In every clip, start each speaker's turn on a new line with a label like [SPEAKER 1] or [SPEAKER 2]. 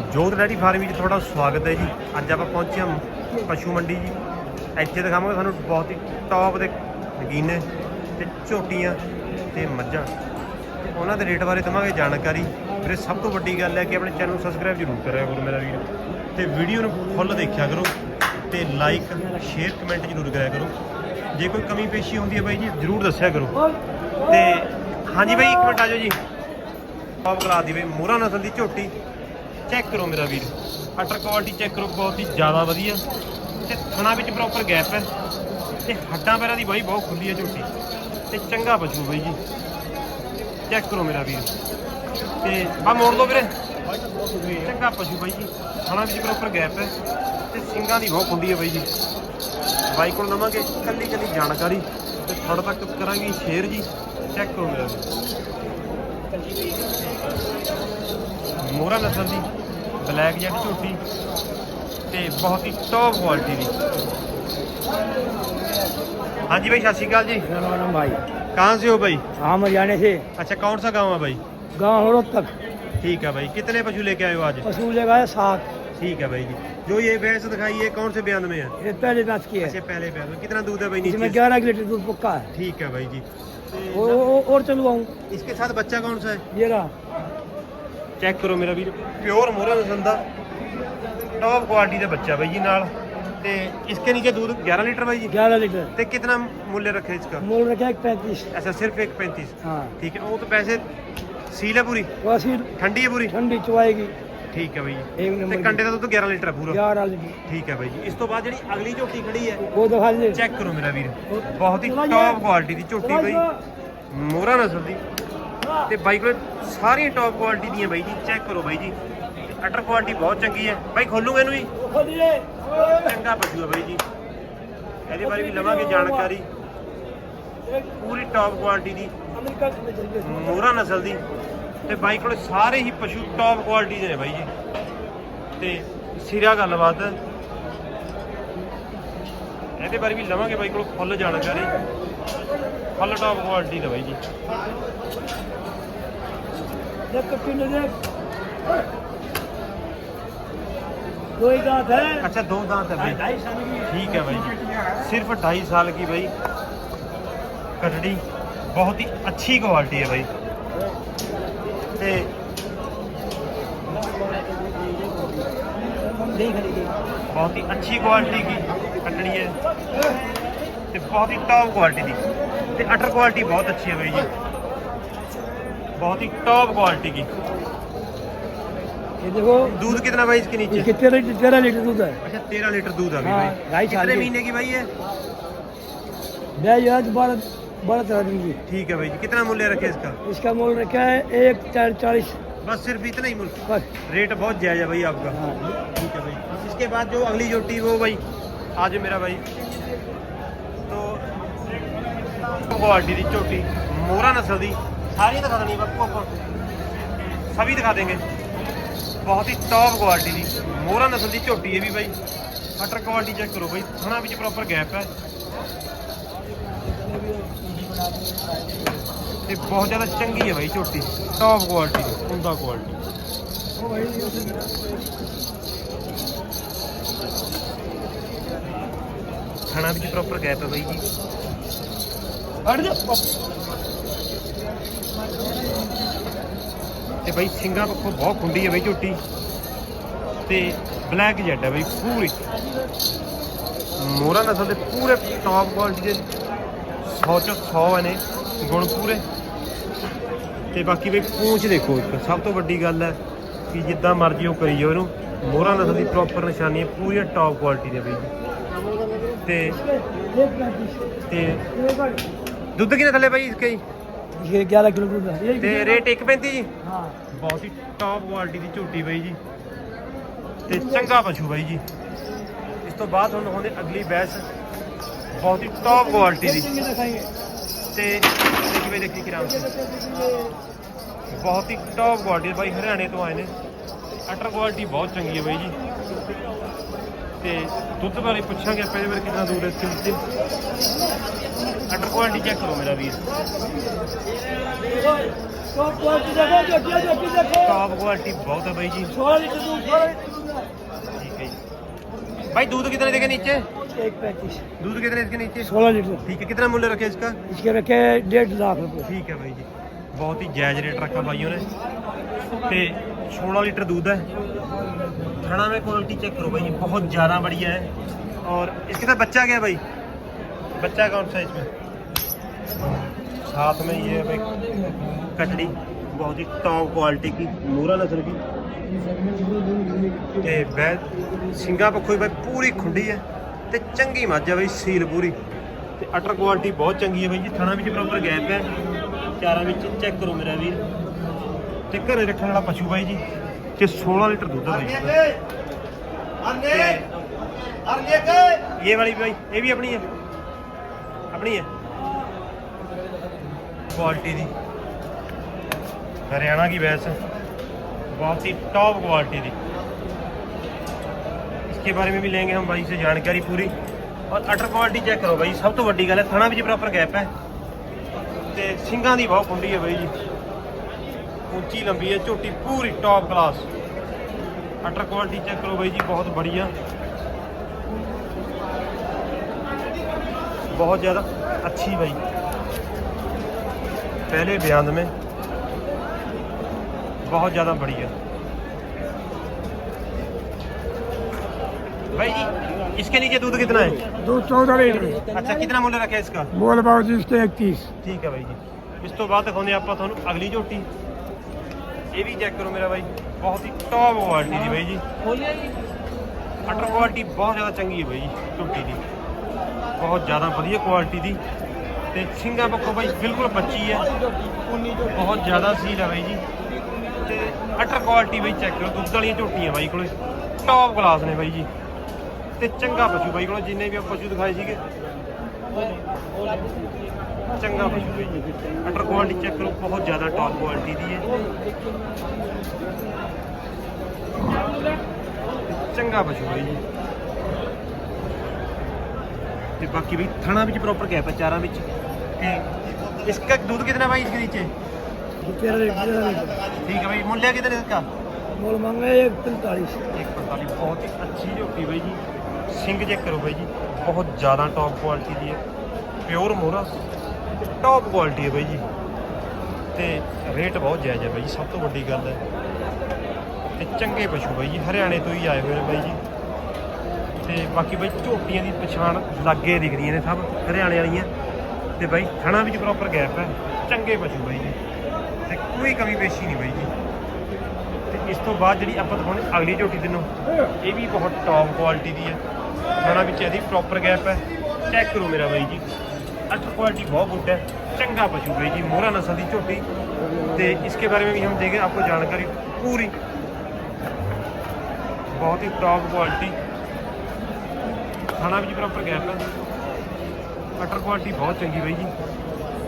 [SPEAKER 1] ਜੋਤ dairy farm ਵਿੱਚ ਤੁਹਾਡਾ ਸਵਾਗਤ ਹੈ ਜੀ। ਅੱਜ ਆਪਾਂ ਪਹੁੰਚੇ ਹਾਂ ਪਸ਼ੂ ਮੰਡੀ ਜੀ। ਇੱਥੇ ਦਿਖਾਵਾਂਗੇ ਤੁਹਾਨੂੰ ਬਹੁਤ ਹੀ ਟੌਪ ਦੇ ਨਗੀਨੇ ਤੇ ਝੋਟੀਆਂ ਤੇ ਮੱਝਾਂ। ਤੇ ਉਹਨਾਂ ਦੇ ਰੇਟ ਬਾਰੇ ਦਵਾਂਗੇ ਜਾਣਕਾਰੀ। ਵੀਰੇ, ਸਭ ਤੋਂ ਵੱਡੀ ਗੱਲ ਹੈ ਕਿ ਆਪਣੇ ਚੈਨਲ ਨੂੰ ਸਬਸਕ੍ਰਾਈਬ ਜ਼ਰੂਰ ਕਰਿਆ ਕਰੋ ਮੇਰਾ ਵੀਰ। ਤੇ ਵੀਡੀਓ ਨੂੰ ਫੁੱਲ ਦੇਖਿਆ ਕਰੋ ਤੇ ਲਾਈਕ ਸ਼ੇਅਰ ਕਮੈਂਟ ਜ਼ਰੂਰ ਕਰਿਆ ਕਰੋ। ਜੇ ਕੋਈ ਕਮੀ ਪੇਸ਼ੀ ਹੁੰਦੀ ਹੈ ਬਾਈ ਜੀ, ਜ਼ਰੂਰ ਦੱਸਿਆ ਕਰੋ। ਤੇ ਹਾਂਜੀ ਬਾਈ, ਇੱਕ ਮਿੰਟ ਆ ਜਾਓ ਜੀ। ਆਪ ਕਰਾ ਦੀ ਬਈ ਮੋਹਰਾ ਨਸਲ ਦੀ ਝੋਟੀ। ਚੈੱਕ ਕਰੋ ਮੇਰਾ ਵੀਰ। ਅਟਰ ਕੁਆਲਿਟੀ ਚੈੱਕ ਕਰੋ, ਬਹੁਤ ਹੀ ਜ਼ਿਆਦਾ ਵਧੀਆ। ਤੇ ਥਣਾ ਵਿੱਚ ਪ੍ਰੋਪਰ ਗੈਪ ਹੈ। ਤੇ ਹੱਡਾਂ ਪੈਰਾਂ ਦੀ ਬਾਈ ਬਹੁਤ ਖੁੱਲੀ ਹੈ ਝੋਟੀ। ਤੇ ਚੰਗਾ ਪਸ਼ੂ ਬਾਈ ਜੀ। ਚੈੱਕ ਕਰੋ ਮੇਰਾ ਵੀਰ। ਤੇ ਆ ਮੋੜ ਦੋ ਵੀਰੇ। ਚੰਗਾ ਪਸ਼ੂ ਬਾਈ ਜੀ। ਥਣਾ ਵਿੱਚ ਪ੍ਰੋਪਰ ਗੈਪ ਹੈ। ਤੇ ਸਿੰਗਾਂ ਦੀ ਬਹੁਤ ਖੁੱਲੀ ਹੈ ਬਾਈ ਜੀ। ਬਾਈ ਕੋਲ ਲਵਾਂਗੇ ਕੱਲੀ ਕੱਲੀ ਜਾਣਕਾਰੀ। ਤੇ ਤੁਹਾਡੇ ਤੱਕ ਕਰਾਂਗੇ ਸ਼ੇਅਰ ਜੀ। ਚੈੱਕ ਕਰੋ ਮੇਰਾ ਵੀਰ। ਮੋਹਰਾ ਨਸਲ ਦੀ। ਬਲੈਕ ਜੈਟ ਝੋਟੀ ਤੇ ਬਹੁਤ ਹੀ ਟੌਪ ਕੁਆਲਿਟੀ ਦੀ ਹਾਂਜੀ भाई सत श्रीकाल जी
[SPEAKER 2] राम भाई
[SPEAKER 1] कहाँ से हो भाई
[SPEAKER 2] हम हरियाणा से
[SPEAKER 1] अच्छा कौन सा गांव है भाई
[SPEAKER 2] गाँव हड़ोद तक
[SPEAKER 1] ठीक है भाई कितने पशु लेके आए हो आज
[SPEAKER 2] पशु लगाए सात
[SPEAKER 1] ठीक है भाई जी जो ये भैंस दिखाई है कौन से बयान में है
[SPEAKER 2] ये पहले मैच की है
[SPEAKER 1] अच्छा पहले बयान में कितना दूध है भाई
[SPEAKER 2] इसमें
[SPEAKER 1] नीचे
[SPEAKER 2] ग्यारह लीटर दूध पक्का है
[SPEAKER 1] ठीक है भाई जी
[SPEAKER 2] और, और, और चलवाऊँ
[SPEAKER 1] इसके साथ बच्चा कौन सा है
[SPEAKER 2] ये रहा
[SPEAKER 1] ਚੈੱਕ ਕਰੋ ਮੇਰਾ ਵੀਰ ਪਿਓਰ ਮੋਹਰਾ ਨਸਲ ਦਾ ਟੌਪ ਕੁਆਲਿਟੀ ਦਾ ਬੱਚਾ ਬਾਈ ਜੀ ਨਾਲ ਤੇ ਇਸਕੇ नीचे दूध 11 लीटर भाई जी
[SPEAKER 2] ग्यारह लीटर
[SPEAKER 1] ਤੇ कितना मूल्य रखे इसका
[SPEAKER 2] मोल रखा है पैंतीस
[SPEAKER 1] अच्छा सिर्फ एक पैंतीस
[SPEAKER 2] हाँ
[SPEAKER 1] ठीक है वो तो पैसे सील है पूरी
[SPEAKER 2] वैसी
[SPEAKER 1] ठंडी है पूरी
[SPEAKER 2] ठंडी चुआएगी
[SPEAKER 1] ਠੀਕ ਹੈ ਬਾਈ ਜੀ
[SPEAKER 2] एक
[SPEAKER 1] ਤੇ
[SPEAKER 2] नंबर
[SPEAKER 1] ਕੰਡੇ ਦਾ ਦੁੱਧ 11 ਲੀਟਰ ਹੈ ਪੂਰਾ
[SPEAKER 2] ग्यारह लीटर
[SPEAKER 1] ਠੀਕ ਹੈ ਬਾਈ ਜੀ ਇਸ ਤੋਂ ਬਾਅਦ ਜਿਹੜੀ ਅਗਲੀ ਝੋਟੀ ਖੜੀ ਹੈ
[SPEAKER 2] वो दिखा दे
[SPEAKER 1] ਚੈੱਕ ਕਰੋ ਮੇਰਾ ਵੀਰ ਬਹੁਤ ਹੀ ਟੌਪ ਕੁਆਲਿਟੀ ਦੀ ਝੋਟੀ ਬਾਈ ਮੋਹਰਾ ਨਸਲ ਦੀ ਤੇ ਬਾਈ ਕੋਲੇ ਸਾਰੀਆਂ ਟੌਪ ਕੁਆਲਿਟੀ ਦੀਆਂ ਬਾਈ ਜੀ ਚੈੱਕ ਕਰੋ ਬਾਈ ਜੀ। ਅਟਰ ਕੁਆਲਿਟੀ ਬਹੁਤ ਚੰਗੀ ਹੈ। ਬਾਈ ਖੋਲੂਗਾ ਇਹਨੂੰ ਵੀ? ਚੰਗਾ ਪਸ਼ੂ ਹੈ ਬਾਈ ਜੀ। ਇਹਦੇ ਬਾਰੇ ਵੀ ਲਵਾਂਗੇ ਜਾਣਕਾਰੀ। ਪੂਰੀ ਟੌਪ ਕੁਆਲਿਟੀ ਦੀ। ਮੋਹਰਾ ਨਸਲ ਦੀ। ਤੇ ਬਾਈਕ ਕੋਲੇ ਸਾਰੇ ਹੀ ਪਸ਼ੂ ਟੌਪ ਕੁਆਲਿਟੀ ਦੇ ਨੇ ਬਾਈ ਜੀ। ਤੇ ਸਿਰਾ ਗੱਲਬਾਤ। ਇਹਦੇ ਬਾਰੇ ਵੀ ਲਵਾਂਗੇ ਬਾਈ ਕੋਲ ਫੁੱਲ ਜਾਣਕਾਰੀ। ਫੁੱਲ ਟੌਪ ਕੁਆਲਿਟੀ ਦਾ ਬਾਈ ਜੀ।
[SPEAKER 2] देख कट्टी ने देख दो ही दांत है
[SPEAKER 1] अच्छा दो दांत है भाई
[SPEAKER 2] ढाई साल की
[SPEAKER 1] ठीक है भाई सिर्फ ढाई साल की भाई कटड़ी बहुत ही अच्छी क्वालिटी है भाई ते
[SPEAKER 2] देख लीजिए
[SPEAKER 1] बहुत ही अच्छी क्वालिटी की कटड़ी है ਤੇ ਬਹੁਤ ਹੀ ਟੌਪ ਕੁਆਲਿਟੀ ਦੀ ਤੇ ਅਟਰ ਕੁਆਲਿਟੀ ਬਹੁਤ ਅੱਛੀ ਹੈ ਬਾਈ ਜੀ बहुत ही टॉप क्वालिटी की।
[SPEAKER 2] ये देखो
[SPEAKER 1] दूध कितना भाई इसके नीचे?
[SPEAKER 2] तेरह लीटर तेरह लीटर दूध है।
[SPEAKER 1] अच्छा तेरह लीटर दूध है
[SPEAKER 2] हाँ,
[SPEAKER 1] भाई। कितने महीने की भाई है
[SPEAKER 2] बारह बारह तेरह दिन की।
[SPEAKER 1] ठीक है भाई जी कितना मूल्य रखे इसका?
[SPEAKER 2] इसका मोल रखा है एक चार चालीस।
[SPEAKER 1] बस सिर्फ़ इतना ही मूल्य?
[SPEAKER 2] बस।
[SPEAKER 1] रेट बहुत जायज़ है भाई आपका।
[SPEAKER 2] हाँ।
[SPEAKER 1] ठीक है भाई। इसके बाद जो अगली जोटी वो भाई आज मेरा भाई। तो क्वालिटी की चोटी मोरा नस्ल दी। सारी दिखा देनी आपको आपको सभी दिखा देंगे बहुत ही टॉप क्वालिटी दी मोरा नस्ल दी झोटी है भी भाई कटर क्वालिटी चेक करो भाई थना ਵਿੱਚ ਪ੍ਰੋਪਰ ਗੈਪ ਹੈ ਤੇ ਬਹੁਤ ਜ਼ਿਆਦਾ ਚੰਗੀ ਹੈ ਭਾਈ ਝੋਟੀ ਟੌਪ ਕੁਆਲਿਟੀ ਦੀ ਉਮਦਾ ਕੁਆਲਿਟੀ ਖਾਣਾ ਵਿੱਚ ਪ੍ਰੋਪਰ ਗੈਪ ਹੈ ਬਾਈ ਜੀ
[SPEAKER 2] हट जा
[SPEAKER 1] ਤੇ ਬਾਈ ਸਿੰਘਾਂ ਪੱਖੋਂ ਬਹੁਤ ਖੁੰਡੀ ਹੈ ਬਾਈ ਝੋਟੀ। ਤੇ ਬਲੈਕ ਜੈਡ ਹੈ ਬਾਈ, ਪੂਰੀ। ਮੋਰਾ ਨਸਲ ਦੇ ਪੂਰੇ ਟੌਪ ਕੁਆਲਿਟੀ ਦੇ 100 ਚੋਂ 100 ਨੇ ਗੁਣ ਪੂਰੇ। ਤੇ ਬਾਕੀ ਬਈ ਪੂੰਛ ਦੇਖੋ ਇੱਕ, ਸਭ ਤੋਂ ਵੱਡੀ ਗੱਲ ਹੈ ਕਿ ਜਿੱਦਾਂ ਮਰਜ਼ੀ ਉਹ ਕਰੀ ਜਾਓ ਇਹਨੂੰ। ਮੋਹਰਾਂ ਨਸਲ ਦੀ ਪ੍ਰੋਪਰ ਨਿਸ਼ਾਨੀ ਹੈ ਪੂਰੀ ਟੌਪ ਕੁਆਲਿਟੀ ਦੇ ਬਈ। ਤੇ ਤੇ ਦੁੱਧ ਕਿਨੇ ਥੱਲੇ ਬਈ ਕਈ
[SPEAKER 2] ਇਹ ਕਿਲੋ ਦੁੱਧ ਦੱਸਦੀ ਹੈ ਜੀ।
[SPEAKER 1] ਤੇ ਰੇਟ 1.35 ਜੀ?
[SPEAKER 2] ਹਾਂ।
[SPEAKER 1] ਬਹੁਤ ਹੀ ਟੌਪ ਕੁਆਲਿਟੀ ਦੀ ਝੂਟੀ ਬਾਈ ਜੀ। ਤੇ ਚੰਗਾ ਪਸ਼ੂ ਬਾਈ ਜੀ। ਇਸ ਤੋਂ ਬਾਅਦ ਤੁਹਾਨੂੰ ਹੁੰਦੇ ਅਗਲੀ ਬੈਸ। ਬਹੁਤ ਹੀ ਟੌਪ ਕੁਆਲਿਟੀ ਦੀ। ਤੇ ਇਹ ਕਿਵੇਂ ਦੇਖੀ ਕਿਰਾਮ ਬਹੁਤ ਹੀ ਟੌਪ ਕੁਆਲਿਟੀ ਬਾਈ ਹਰਿਆਣੇ ਤੋਂ ਆਏ ਨੇ। ਅਟਰ ਕੁਆਲਿਟੀ ਬਹੁਤ ਚੰਗੀ ਹੈ ਬਾਈ ਜੀ। ਤੇ ਦੁੱਧ ਬਾਰੇ ਪੁੱਛਾਂਗੇ ਆਪਾਂ ਇਹਦੇ ਬਾਰੇ ਕਿੰਨਾ ਦੂਰ ਹੈ ਇਸ ਵਿੱਚ ਅਟਰ ਕੁਆਲਿਟੀ ਚੈੱਕ ਕਰੋ ਮੇਰਾ ਵੀਰ
[SPEAKER 2] टॉप क्वालिटी देखो देखिए देखिए देखो
[SPEAKER 1] ਟਾਪ ਕੁਆਲਿਟੀ ਬਹੁਤ ਹੈ ਬਾਈ ਜੀ
[SPEAKER 2] सोलह लीटर दूध सोलह लीटर दूध है।
[SPEAKER 1] ठीक है जी भाई दूध कितने देगा नीचे
[SPEAKER 2] एक पैंतीस
[SPEAKER 1] दूध कितने इसके नीचे
[SPEAKER 2] सोलह लीटर
[SPEAKER 1] ठीक है कितना मूल्य रखे इसका
[SPEAKER 2] इसके रखे डेढ़ लाख रुपए
[SPEAKER 1] ਠੀਕ ਹੈ ਬਾਈ ਜੀ ਬਹੁਤ ਹੀ ਜਾਇਜ਼ ਰੇਟ ਰੱਖਾ ਬਾਈਓ ਨੇ ਤੇ 16 लीटर दूध है खाना में क्वालिटी चेक करो भाई बहुत ज़्यादा बढ़िया है और इसके साथ बच्चा क्या है भाई बच्चा कौन सा है इसमें साथ में ये है भाई कटड़ी बहुत ही टॉप क्वालिटी की मूरा नस्ल की ਤੇ ਬੈ ਸਿੰਘਾਂ ਪੱਖੋਂ ਹੀ ਬਾਈ ਪੂਰੀ ਖੁੰਡੀ ਹੈ ਤੇ ਚੰਗੀ ਮੱਝ ਹੈ ਬਾਈ ਸੀਲ ਪੂਰੀ ਤੇ ਅਟਰ ਕੁਆਲਿਟੀ ਬਹੁਤ ਚੰਗੀ ਹੈ ਬਾਈ ਜੀ ਥਣਾ ਵਿੱਚ ਪ੍ਰੋਪਰ ਗੈਪ ਹੈ ਚਾਰਾਂ ਵਿੱਚ ਚੈੱਕ ਕਰੋ ਮੇਰਾ ਵੀਰ ਤੇ ਘਰੇ ਰੱਖਣ ਵਾਲਾ ਪਸ਼ੂ ਬਾਈ ਜੀ ਤੇ 16 ਲੀਟਰ ਦੁੱਧ ਹੈ ਬਾਈ ਇਹ ਵਾਲੀ ਬਾਈ ਇਹ ਵੀ ਆਪਣੀ ਹੈ ਆਪਣੀ ਹੈ क्वालिटी दी हरियाणा की भैंस बहुत ही टॉप क्वालिटी दी इसके बारे में भी लेंगे हम भाई से जानकारी पूरी और अटर क्वालिटी चेक करो भाई सब तो ਵੱਡੀ ਗੱਲ ਹੈ ਥਣਾ ਵਿੱਚ ਪ੍ਰੋਪਰ ਗੈਪ ਹੈ ਤੇ ਸਿੰਘਾਂ ਦੀ ਬਹੁਤ ਕੁੰਡੀ ਹੈ ਬਾਈ ਜੀ ਉੱਚੀ ਲੰਬੀ ਹੈ ਝੋਟੀ ਪੂਰੀ ਟੌਪ ਕਲਾਸ ਅਟਰ ਕੁਆਲਿਟੀ ਚੈੱਕ ਕਰੋ ਬਾਈ ਜੀ ਬਹੁਤ बढ़िया बहुत ज़्यादा अच्छी भाई पहले बयान में बहुत ज़्यादा बढ़िया भाई जी इसके नीचे दूध कितना है
[SPEAKER 2] दूध चौदह लीटर
[SPEAKER 1] अच्छा कितना मूल्य रखा है इसका
[SPEAKER 2] मोल भाव जी इसके इकतीस
[SPEAKER 1] ਠੀਕ ਹੈ ਬਾਈ ਜੀ ਇਸ ਤੋਂ ਬਾਅਦ ਦਿਖਾਉਂਦੇ ਆਪਾਂ ਤੁਹਾਨੂੰ ਅਗਲੀ ਝੋਟੀ ਇਹ ਵੀ ਚੈੱਕ ਕਰੋ ਮੇਰਾ ਬਾਈ। ਬਹੁਤ ਹੀ ਟੌਪ ਕੁਆਲਿਟੀ ਦੀ ਬਾਈ ਜੀ। ਅਟਰ ਕੁਆਲਿਟੀ ਬਹੁਤ ਜ਼ਿਆਦਾ ਚੰਗੀ ਹੈ ਬਾਈ ਜੀ ਝੋਟੀ ਦੀ। ਬਹੁਤ ਜ਼ਿਆਦਾ ਵਧੀਆ ਕੁਆਲਿਟੀ ਦੀ। ਤੇ ਸਿੰਘਾਂ ਪੱਖੋਂ ਬਾਈ ਬਿਲਕੁਲ ਬੱਚੀ ਹੈ। ਬਹੁਤ ਜ਼ਿਆਦਾ ਸੀਲ ਹੈ ਬਾਈ ਜੀ। ਤੇ ਅਟਰ ਕੁਆਲਿਟੀ ਬਾਈ ਚੈੱਕ ਕਰੋ ਦੁੱਧ ਵਾਲੀਆਂ ਝੋਟੀਆਂ ਬਾਈ ਕੋਲੇ। ਟੌਪ ਕਲਾਸ ਨੇ ਬਾਈ ਜੀ। ਤੇ ਚੰਗਾ ਪਸ਼ੂ ਬਾਈ ਕੋਲ ਜਿੰਨੇ ਵੀ ਆਪਾਂ ਪਸ਼ੂ ਦਿਖਾਏ ਸੀਗੇ। ਚੰਗਾ ਪਸ਼ੂ ਹੈ ਜੀ ਅਟਰ ਕੁਆਲਿਟੀ ਚੈੱਕ ਕਰੋ ਬਹੁਤ ਜ਼ਿਆਦਾ ਟੌਪ ਕੁਆਲਿਟੀ ਦੀ ਹੈ ਚੰਗਾ ਪਸ਼ੂ ਹੈ ਜੀ ਤੇ ਬਾਕੀ ਵੀ ਥਣਾ ਵਿੱਚ ਪ੍ਰੋਪਰ ਗੈਪ ਹੈ ਚਾਰਾਂ ਵਿੱਚ ਤੇ इसका दूध कितना भाई इसके नीचे
[SPEAKER 2] तेरह लीटर तेरह लीटर
[SPEAKER 1] ठीक है भाई मूल्य कितना है इसका
[SPEAKER 2] मोल मांगे एक पैंतालीस
[SPEAKER 1] एक पैंतालीस बहुत ही अच्छी झोटी भाई जी ਸਿੰਗ ਚੈੱਕ ਕਰੋ ਬਾਈ ਜੀ ਬਹੁਤ ਜ਼ਿਆਦਾ ਟੌਪ ਕੁਆਲਿਟੀ ਦੀ ਹੈ ਪਿਓਰ ਮੋਹਰਾ ਟੌਪ ਕੁਆਲਿਟੀ ਹੈ ਬਾਈ ਜੀ। ਤੇ ਰੇਟ ਬਹੁਤ ਜਾਇਜ਼ ਹੈ ਬਾਈ ਜੀ, ਸਭ ਤੋਂ ਵੱਡੀ ਗੱਲ ਹੈ। ਤੇ ਚੰਗੇ ਪਸ਼ੂ ਬਾਈ ਜੀ, ਹਰਿਆਣੇ ਤੋਂ ਹੀ ਆਏ ਹੋਏ ਨੇ ਬਾਈ ਜੀ। ਤੇ ਬਾਕੀ ਬਾਈ ਝੋਟੀਆਂ ਦੀ ਪਛਾਣ ਲੱਗੇ ਦਿਖਦੀਆਂ ਨੇ ਸਭ, ਹਰਿਆਣੇ ਵਾਲੀਆਂ। ਤੇ ਬਾਈ ਥਣਾ ਵਿੱਚ ਪ੍ਰੋਪਰ ਗੈਪ ਹੈ। ਚੰਗੇ ਪਸ਼ੂ ਬਾਈ ਜੀ। ਤੇ ਕੋਈ ਕਮੀ ਪੇਸ਼ੀ ਨਹੀਂ ਬਾਈ ਜੀ। ਤੇ ਇਸ ਤੋਂ ਬਾਅਦ ਜਿਹੜੀ ਆਪਾਂ ਦਿਖਾਉਣੀ ਅਗਲੀ ਝੋਟੀ ਤੈਨੂੰ, ਇਹ ਵੀ ਬਹੁਤ ਟੌਪ ਕੁਆਲਿਟੀ ਦੀ ਹੈ। ਥਣਾ ਵਿੱਚ ਇਹਦੀ ਪ੍ਰੋਪਰ ਗੈਪ ਹੈ। ਚੈੱਕ ਕਰੋ ਮੇਰਾ ਬਾਈ ਜੀ। ਅੱਠ ਕੁਆਲਿਟੀ बहुत गुड है चंगा पशु भाई जी मोरा नस्ल की झोटी तो इसके बारे में भी हम देंगे आपको जानकारी पूरी बहुत ही टॉप क्वालिटी खाना भी प्रॉपर गैप है अटर क्वालिटी बहुत चंगी भाई जी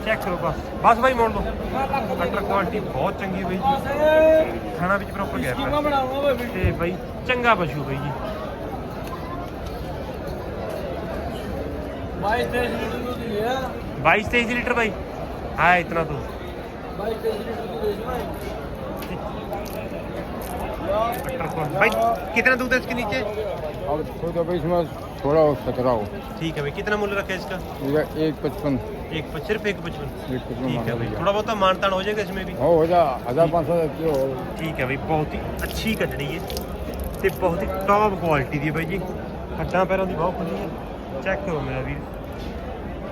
[SPEAKER 1] चेक करो बस बस भाई मोड़ दो अटर क्वालिटी बहुत चंगी भाई जी खाना भी प्रॉपर गैप है ਤੇ ਬਾਈ ਚੰਗਾ ਪਸ਼ੂ ਬਾਈ ਜੀ
[SPEAKER 2] बाईस तेईस लीटर दूध दिया
[SPEAKER 1] 22 23 लीटर भाई हाँ इतना तो
[SPEAKER 2] बाईस तेईस लीटर दूध इसमें
[SPEAKER 1] अटर क्वालिटी भाई कितना दूध है इसके नीचे
[SPEAKER 3] अब चौदह बीस में थोड़ा और सत्रह हो
[SPEAKER 1] ठीक है भाई कितना मूल्य रखा है इसका
[SPEAKER 3] ये एक पचपन
[SPEAKER 1] एक पच- सिर्फ एक पचपन
[SPEAKER 3] एक पचपन
[SPEAKER 1] ठीक है भाई
[SPEAKER 3] मांगा
[SPEAKER 1] थोड़ा बहुत तो मानतान हो जाएगा इसमें भी
[SPEAKER 3] हो हो जा हजार पाँच सौ किलो हो
[SPEAKER 1] ਠੀਕ ਹੈ ਬਈ ਬਹੁਤ ਹੀ ਅੱਛੀ ਕੱਟੜੀ ਹੈ ਤੇ ਬਹੁਤ ਹੀ ਟੌਪ ਕੁਆਲਿਟੀ ਦੀ ਹੈ ਬਾਈ ਜੀ ਹੱਡਾਂ ਪੈਰਾਂ ਦੀ ਬਹੁਤ ਖੁੱਲੀ ਹੈ ਚੈੱਕ ਕਰੋ ਮੇਰਾ ਵੀਰ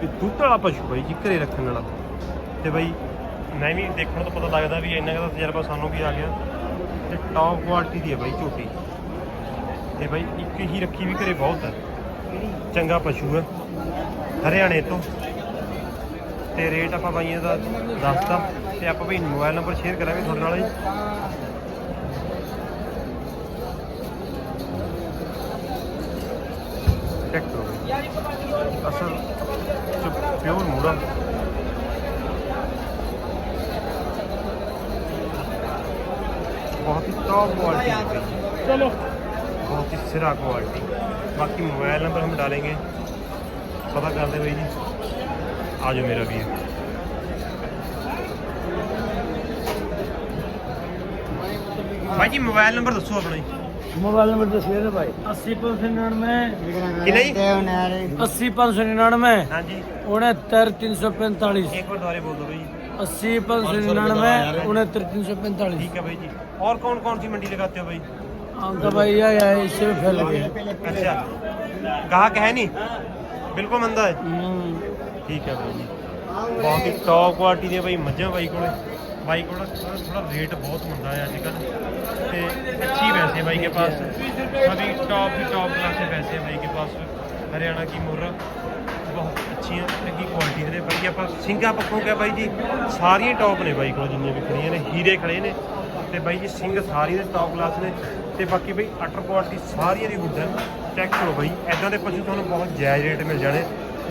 [SPEAKER 1] ਤੇ ਦੁੱਧ ਵਾਲਾ ਪਸ਼ੂ ਬਾਈ ਜੀ ਘਰੇ ਰੱਖਣ ਵਾਲਾ। ਤੇ ਬਾਈ ਮੈਂ ਵੀ ਦੇਖਣ ਤੋਂ ਪਤਾ ਲੱਗਦਾ ਵੀ ਇੰਨਾ ਕੁ ਦਾ ਤਜਰਬਾ ਸਾਨੂੰ ਵੀ ਆ ਗਿਆ। ਤੇ ਟੌਪ ਕੁਆਲਿਟੀ ਦੀ ਹੈ ਬਾਈ ਝੋਟੀ। ਤੇ ਬਾਈ ਇੱਕ ਹੀ ਰੱਖੀ ਵੀ ਘਰੇ ਬਹੁਤ ਹੈ ਚੰਗਾ ਪਸ਼ੂ ਹੈ ਹਰਿਆਣੇ ਤੋਂ। ਤੇ ਰੇਟ ਆਪਾਂ ਬਾਈਆਂ ਦਾ ਦੱਸਤਾ। ਤੇ ਆਪਾਂ ਵੀ ਮੋਬਾਈਲ ਨੰਬਰ ਸ਼ੇਅਰ ਕਰਾਂਗੇ ਤੁਹਾਡੇ ਨਾਲ ਜੀ। ਚੈੱਕ ਕਰੋ ਅਸਲ प्योर मुड़ा बहुत ही टॉप क्वालिटी
[SPEAKER 2] चलो
[SPEAKER 1] बहुत ही सिरा क्वालिटी बाकी मोबाइल नंबर हम डालेंगे पता कर दे भाई जी आ जाओ मेरा भी है भाई जी मोबाइल नंबर दसो अपना
[SPEAKER 2] मोबाइल नंबर दस मेरे भाई। अस्सी पाँच सौ निन्यानवे। अस्सी पाँच सौ निन्यानवे।
[SPEAKER 1] हाँ
[SPEAKER 2] उनहत्तर तीन सौ पैंतालीस। अस्सी पाँच सौ निन्यानवे उनहत्तर तीन सौ पैंतालीस।
[SPEAKER 1] ठीक है भाई जी। और कौन कौन सी मंडी लगाते हो भाई?
[SPEAKER 2] आम का भाई यह है इससे भी फैल गया।
[SPEAKER 1] अच्छा। गाहक है नहीं? बिल्कुल मंदा है।
[SPEAKER 2] हम्म।
[SPEAKER 1] ठीक है भाई जी। बहुत ही टॉप क्वालिटी दे भाई मज़ा भाई को ਕੋਲੇ ਬਾਈ ਕੋਲ ਥੋੜਾ ਰੇਟ ਬਹੁਤ ਹੁੰਦਾ ਹੈ ਅੱਜ ਕੱਲ ਤੇ ਅੱਛੀ ਵੈਸੇ ਬਾਈ ਕੇ ਪਾਸ अभी टॉप ही टॉप क्लास के पैसे हैं भाई के पास हरियाणा की मुर्रा ਬਹੁਤ ਅੱਛੀਆਂ ਚੰਗੀ ਕੁਆਲਿਟੀ ਦੇ ਬਾਈ ਆਪਾਂ ਸਿੰਘਾਂ ਪੱਖੋਂ ਕਿਹਾ ਬਾਈ ਜੀ ਸਾਰੀਆਂ ਟੌਪ ਨੇ ਬਾਈ ਕੋਲ ਜਿੰਨੀਆਂ ਵੀ ਖੜੀਆਂ ਨੇ ਹੀਰੇ ਖੜੇ ਨੇ ਤੇ ਬਾਈ ਜੀ ਸਿੰਘ ਸਾਰੀਆਂ ਦੇ ਟੌਪ ਕਲਾਸ ਨੇ ਤੇ ਬਾਕੀ ਬਾਈ ਅਟਰ ਕੁਆਲਿਟੀ ਸਾਰੀਆਂ ਦੀ ਗੁੱਡ ਹੈ ਚੈੱਕ ਕਰੋ ਬਾਈ ਐਦਾਂ ਦੇ ਪਸ਼ੂ ਤੁਹਾਨੂੰ ਬਹੁਤ ਜਾਇਜ਼ ਰੇਟ ਮਿਲ ਜਾਣੇ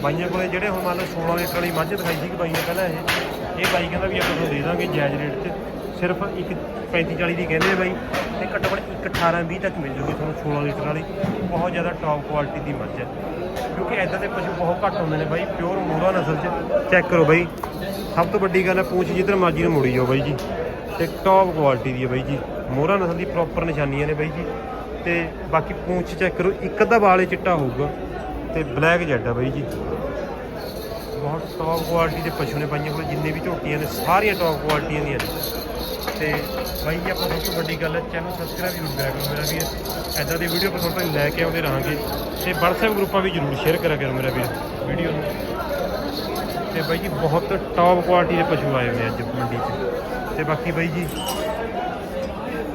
[SPEAKER 1] ਬਾਈਆਂ ਕੋਲੇ ਜਿਹੜੇ ਹੁਣ ਮੰਨ ਲਓ 16 ਲੀਟਰ ਵਾਲੀ ਮੱਝ ਦਿਖਾਈ ਸੀ ਕਿ ਬਾਈ ਨੇ ਪਹਿਲਾਂ ਇਹ ਇਹ ਬਾਈ ਕਹਿੰਦਾ ਵੀ ਆਪਾਂ ਤੁਹਾਨੂੰ ਦੇ ਦਾਂਗੇ ਜਾਇਜ਼ ਰੇਟ 'ਚ ਸਿਰਫ ਇੱਕ 35 40 ਦੀ ਕਹਿੰਦੇ ਆ ਬਾਈ ਤੇ ਘੱਟੋ ਘੱਟ ਇੱਕ 18 20 ਤੱਕ ਮਿਲ ਜੂਗੀ ਤੁਹਾਨੂੰ 16 ਲੀਟਰ ਵਾਲੀ। ਬਹੁਤ ਜ਼ਿਆਦਾ ਟੌਪ ਕੁਆਲਿਟੀ ਦੀ ਮੱਝ ਹੈ। ਕਿਉਂਕਿ ਐਦਾਂ ਦੇ ਪਸ਼ੂ ਬਹੁਤ ਘੱਟ ਹੁੰਦੇ ਨੇ ਬਾਈ ਪਿਓਰ ਮੋਰਾ ਨਸਲ 'ਚ। ਚੈੱਕ ਕਰੋ ਬਾਈ। ਸਭ ਤੋਂ ਵੱਡੀ ਗੱਲ ਹੈ ਪੂੰਛ ਜਿੱਧਰ ਮਰਜ਼ੀ ਨੂੰ ਮੁੜੀ ਜਾਓ ਬਾਈ ਜੀ। ਤੇ ਟੌਪ ਕੁਆਲਿਟੀ ਦੀ ਹੈ ਬਾਈ ਜੀ। ਮੋਰਾ ਨਸਲ ਦੀ ਪ੍ਰੋਪਰ ਨਿਸ਼ਾਨੀਆਂ ਨੇ ਬਾਈ ਜੀ। ਤੇ ਬਾਕੀ ਪੂੰਛ ਚੈੱਕ ਕਰੋ, ਇੱਕ ਅੱਧਾ ਵਾਲੇ ਚਿੱਟਾ ਹੋਊਗਾ। ਤੇ ਬਲੈਕ ਜੈਡ ਆ ਬਾਈ ਜੀ। ਬਹੁਤ ਟੌਪ ਕੁਆਲਿਟੀ ਦੇ ਪਸ਼ੂ ਨੇ ਬਾਈਆਂ ਕੋਲ, ਜਿੰਨੇ ਵੀ ਝੋਟੀਆਂ ਨੇ, ਸਾਰੀਆਂ ਟੌਪ ਕੁਆਲਿਟੀਆਂ ਦੀਆਂ ਨੇ। ਤੇ ਬਾਈ ਜੀ ਆਪਾਂ ਸਭ ਤੋਂ ਵੱਡੀ ਗੱਲ ਹੈ ਚੈਨਲ ਸਬਸਕ੍ਰਾਈਬ ਜ਼ਰੂਰ ਕਰਿਆ ਕਰੋ ਮੇਰਾ ਵੀਰ। ਐਦਾਂ ਦੀ ਵੀਡੀਓ ਆਪਾਂ ਤੁਹਾਨੂੰ ਲੈ ਕੇ ਆਉਂਦੇ ਰਹਾਂਗੇ। ਤੇ WhatsApp ਗਰੁੱਪਾਂ ਵੀ ਜ਼ਰੂਰ ਸ਼ੇਅਰ ਕਰਿਆ ਕਰੋ ਮੇਰਾ ਵੀਰ ਵੀਡੀਓ ਨੂੰ। ਤੇ ਬਾਈ ਜੀ, ਬਹੁਤ ਟੌਪ ਕੁਆਲਿਟੀ ਦੇ ਪਸ਼ੂ ਆਏ ਹੋਏ ਅੱਜ ਮੰਡੀ 'ਚ। ਤੇ ਬਾਕੀ ਬਾਈ ਜੀ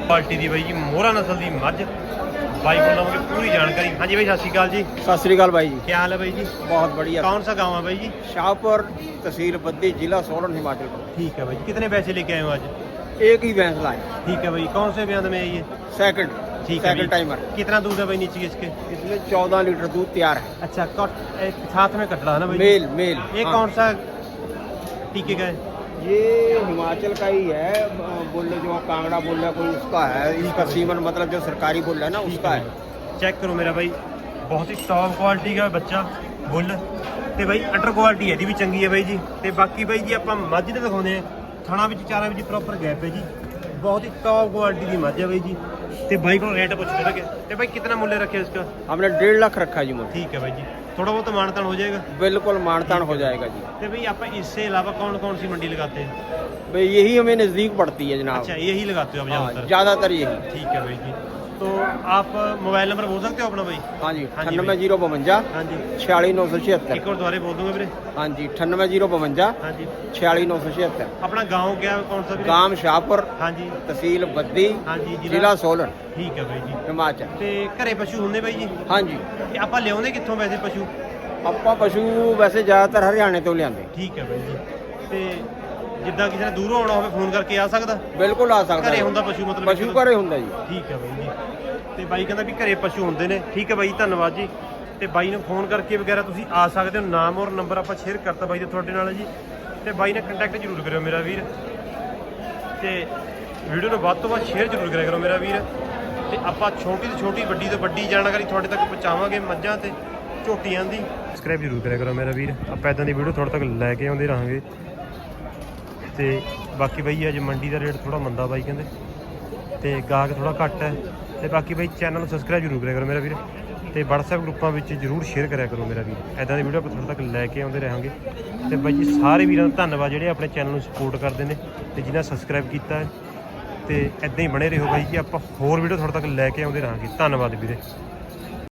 [SPEAKER 1] ਕੁਆਲਿਟੀ ਦੀ ਬਾਈ ਜੀ, ਮੋਹਰਾ ਨਸਲ ਦੀ ਮੱਝ। ਬਾਈ ਕੋਲ ਲਵਾਂਗੇ ਪੂਰੀ ਜਾਣਕਾਰੀ ਹਾਂਜੀ ਬਾਈ ਸਤਿ ਸ਼੍ਰੀ ਅਕਾਲ ਜੀ
[SPEAKER 4] सत श्रीकाल भाई जी
[SPEAKER 1] ਕੀ ਹਾਲ ਹੈ ਬਾਈ ਜੀ
[SPEAKER 4] बहुत बढ़िया
[SPEAKER 1] कौन सा गांव है भाई जी
[SPEAKER 4] शाहपुर तहसील बद्दी जिला सोलन हिमाचल प्रदेश
[SPEAKER 1] ठीक है भाई जी कितने पैसे लेके आए हो आज
[SPEAKER 4] एक ही भैंस लाए
[SPEAKER 1] ठीक है भाई कौन से ब्याद में है ये
[SPEAKER 4] सेकंड
[SPEAKER 1] ठीक है
[SPEAKER 4] सेकंड
[SPEAKER 1] भाई।
[SPEAKER 4] टाइमर
[SPEAKER 1] कितना दूध है भाई नीचे इसके
[SPEAKER 4] इसमें चौदह लीटर दूध तैयार है
[SPEAKER 1] अच्छा कट एक साथ में कट रहा है ना भाई
[SPEAKER 4] मेल मेल
[SPEAKER 1] ये
[SPEAKER 4] हाँ।
[SPEAKER 1] कौन सा टीके का है
[SPEAKER 4] ये हिमाचल का ही है अ, बोल रहे जो कांगड़ा बोल रहा कोई उसका है इसका सीमन मतलब जो सरकारी बोल रहा है ना उसका है
[SPEAKER 1] ਚੈੱਕ ਕਰੋ ਮੇਰਾ ਬਾਈ ਬਹੁਤ ਹੀ ਟੌਪ ਕੁਆਲਿਟੀ ਦਾ ਬੱਚਾ ਬੁੱਲ ਤੇ ਬਾਈ ਅੰਡਰ ਕੁਆਲਿਟੀ ਇਹਦੀ ਵੀ ਚੰਗੀ ਹੈ ਬਾਈ ਜੀ ਤੇ ਬਾਕੀ ਬਾਈ ਜੀ ਆਪਾਂ ਮੱਝ ਦੇ ਦਿਖਾਉਂਦੇ ਆ ਥਣਾ ਵਿੱਚ ਚਾਰਾਂ ਵਿੱਚ ਪ੍ਰੋਪਰ ਗੈਪ ਹੈ ਜੀ ਬਹੁਤ ਹੀ ਟੌਪ ਕੁਆਲਿਟੀ ਦੀ ਮੱਝ ਹੈ ਬਾਈ ਜੀ ਤੇ भाई को रेट पूछ रहे तो भाई कितना मूल्य रखे इसका
[SPEAKER 4] हमने डेढ़ लाख रखा जी मुझे
[SPEAKER 1] ठीक है भाई जी थोड़ा बहुत मानतान हो जाएगा
[SPEAKER 4] बिल्कुल मानतान हो जाएगा जी
[SPEAKER 1] तो भाई आप इससे अलावा कौन कौन सी मंडी लगाते हैं
[SPEAKER 4] भाई यही हमें नज़दीक पड़ती है जनाब
[SPEAKER 1] अच्छा यही लगाते हो आप ज़्यादातर
[SPEAKER 4] ज़्यादातर यही
[SPEAKER 1] ठीक है भाई जी तो आप मोबाइल नंबर बोल सकते हो अपना भाई
[SPEAKER 4] हाँ जी
[SPEAKER 1] हाँ जी
[SPEAKER 4] अठानवे
[SPEAKER 1] भाई।
[SPEAKER 4] जीरो बवंजा
[SPEAKER 1] हाँ जी
[SPEAKER 4] छियाली नौ सौ छिहत्तर
[SPEAKER 1] एक और दोबारा बोल दूंगा मेरे
[SPEAKER 4] हाँ जी अठानवे जीरो बवंजा
[SPEAKER 1] हाँ जी
[SPEAKER 4] छियाली नौ सौ छिहत्तर
[SPEAKER 1] अपना गांव क्या है कौन सा भी
[SPEAKER 4] गांव शाहपुर
[SPEAKER 1] हाँ जी
[SPEAKER 4] तहसील बद्दी
[SPEAKER 1] हाँ जी
[SPEAKER 4] ਜ਼ਿਲ੍ਹਾ
[SPEAKER 1] जिला
[SPEAKER 4] ਸੋਲਨ
[SPEAKER 1] ठीक है भाई जी
[SPEAKER 4] ਹਿਮਾਚਲ
[SPEAKER 1] ਤੇ ਘਰੇ ਪਸ਼ੂ ਹੁੰਦੇ ਬਾਈ ਜੀ
[SPEAKER 4] ਹਾਂਜੀ
[SPEAKER 1] ਤੇ ਆਪਾਂ ਲਿਆਉਂਦੇ ਕਿੱਥੋਂ ਵੈਸੇ ਪਸ਼ੂ
[SPEAKER 4] ਆਪਾਂ ਪਸ਼ੂ ਵੈਸੇ ਜ਼ਿਆਦਾਤਰ ਹਰਿਆਣੇ ਤੋਂ ਲਿਆਂਦੇ
[SPEAKER 1] ਠੀਕ ਹੈ ਬਾਈ ਜੀ ਤੇ ਜਿੱਦਾਂ ਕਿਸੇ ਨੇ ਦੂਰੋਂ ਆਉਣਾ ਹੋਵੇ ਫੋਨ ਕਰਕੇ ਆ ਸਕਦਾ?
[SPEAKER 4] ਬਿਲਕੁਲ ਆ ਸਕਦਾ
[SPEAKER 1] ਘਰੇ। ਹੁੰਦਾ ਪਸ਼ੂ ਮਤਲਬ
[SPEAKER 4] ਪਸ਼ੂ ਘਰੇ ਹੁੰਦਾ ਜੀ।
[SPEAKER 1] ਠੀਕ ਹੈ ਬਾਈ ਜੀ। ਤੇ ਬਾਈ ਕਹਿੰਦਾ ਵੀ ਘਰੇ ਪਸ਼ੂ ਹੁੰਦੇ ਨੇ। ਠੀਕ ਹੈ ਬਾਈ ਧੰਨਵਾਦ ਜੀ। ਤੇ ਬਾਈ ਨੂੰ ਫੋਨ ਕਰਕੇ ਵਗੈਰਾ ਤੁਸੀਂ ਆ ਸਕਦੇ ਹੋ। ਨਾਮ ਔਰ ਨੰਬਰ ਆਪਾਂ ਸ਼ੇਅਰ ਕਰਤਾ ਬਾਈ ਦੇ ਤੁਹਾਡੇ ਨਾਲ ਜੀ। ਤੇ ਬਾਈ ਨਾਲ ਕੰਟੈਕਟ ਜ਼ਰੂਰ ਕਰਿਓ ਮੇਰਾ ਵੀਰ। ਤੇ ਵੀਡੀਓ ਨੂੰ ਵੱਧ ਤੋਂ ਵੱਧ ਸ਼ੇਅਰ ਜ਼ਰੂਰ ਕਰਿਆ ਕਰੋ ਮੇਰਾ ਵੀਰ। ਤੇ ਆਪਾਂ ਛੋਟੀ ਤੋਂ ਛੋਟੀ ਵੱਡੀ ਤੋਂ ਵੱਡੀ ਜਾਣਕਾਰੀ ਤੁਹਾਡੇ ਤੱਕ ਪਹੁੰਚਾਵਾਂਗੇ ਮੱਝਾਂ ਤੇ ਝੋਟੀਆਂ ਦੀ। ਸਬਸਕ੍ਰਾਈਬ ਜ਼ਰੂਰ ਕਰਿਆ ਕਰੋ ਮੇਰਾ ਵੀਰ। ਆਪਾਂ ਇਦਾਂ ਦੀ ਵੀਡੀਓ ਤੁਹਾਡੇ ਤੱਕ ਲੈ ਕੇ ਆਉਂਦੇ ਰਹਾਂਗੇ। ਤੇ ਬਾਕੀ ਬਾਈ ਅੱਜ ਮੰਡੀ ਦਾ ਰੇਟ ਥੋੜਾ ਮੰਦਾ ਬਾਈ ਕਹਿੰਦੇ। ਤੇ ਗਾਹਕ ਥੋੜਾ ਘੱਟ ਹੈ। ਤੇ ਬਾਕੀ ਬਾਈ ਚੈਨਲ ਨੂੰ ਸਬਸਕ੍ਰਾਈਬ ਜ਼ਰੂਰ ਕਰਿਆ ਕਰੋ ਮੇਰਾ ਵੀਰ। ਤੇ WhatsApp ਗਰੁੱਪਾਂ ਵਿੱਚ ਜ਼ਰੂਰ ਸ਼ੇਅਰ ਕਰਿਆ ਕਰੋ ਮੇਰਾ ਵੀਰ। ਐਦਾਂ ਦੀ ਵੀਡੀਓ ਆਪਾਂ ਤੁਹਾਡੇ ਤੱਕ ਲੈ ਕੇ ਆਉਂਦੇ ਰਹਾਂਗੇ। ਤੇ ਬਾਈ ਜੀ ਸਾਰੇ ਵੀਰਾਂ ਦਾ ਧੰਨਵਾਦ ਜਿਹੜੇ ਆਪਣੇ ਚੈਨਲ ਨੂੰ ਸਪੋਰਟ ਕਰਦੇ ਨੇ ਤੇ ਜਿਨ੍ਹਾਂ ਸਬਸਕ੍ਰਾਈਬ ਕੀਤਾ ਹੈ। ਤੇ ਐਦਾਂ ਹੀ ਬਣੇ ਰਹੋ ਬਾਈ ਜੀ, ਆਪਾਂ ਹੋਰ ਵੀਡੀਓ ਤੁਹਾਡੇ ਤੱਕ ਲੈ ਕੇ ਆਉਂਦੇ ਰਹਾਂਗੇ। ਧੰਨਵਾਦ ਵੀਰੇ।